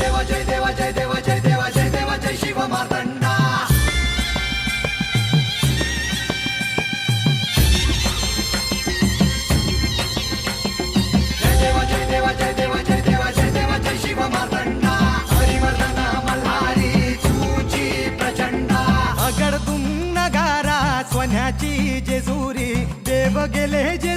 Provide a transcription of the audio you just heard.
देवा जय देवा जय देवा जय देवा जय देवा जय शिव मार्तंडा जय देवा जय देवा जय देवा जय देवा जय देवा जय शिव मार्तंडा मल्हारी तुझी प्रचंडा नगारा सोन्याची जेजुरी देव गेले जे